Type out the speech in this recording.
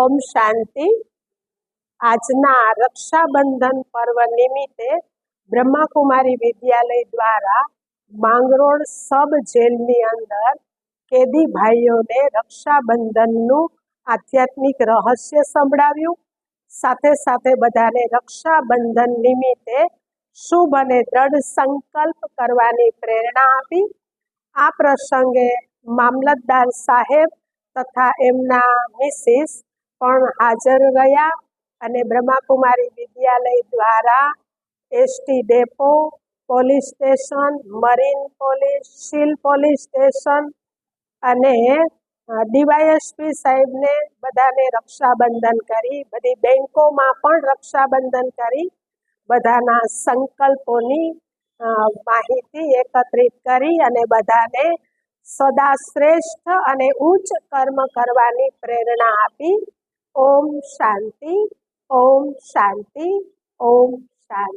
ओम शांति आजના રક્ષાબંધન પર્વ નિમિત્તે બ્રહ્માકુમારી વિદ્યાલય દ્વારા માંગરોડ સબ જેલની અંદર કેદી ભાઈઓએ રક્ષાબંધનનું આત્મિક રહસ્ય સંભાળ્યું સાથે સાથે બધાને રક્ષાબંધન નિમિત્તે સુબનેત્રડ સંકલ્પ કરવાની પ્રેરણા આપી આ પ્રસંગે મામલતદાર સાહેબ તથા એમના મિસિસ પણ હાજર રહ્યા અને બ્રહ્માકુમારી વિદ્યાલય દ્વારા ST depot police station marine police Sheel police station અને ડીવાયએસપી સાહેબને બધાને રક્ષાબંધન કરી બધી બેંકોમાં પણ રક્ષાબંધન કરી બધાના સંકલ્પોની માહિતી એકત્રિત કરી અને બધાને સદા શ્રેષ્ઠ અને ઉચ્ચ કર્મ કરવાની પ્રેરણા આપી ஓம் சாந்தி ஓம் சாந்தி ஓம் சாந்தி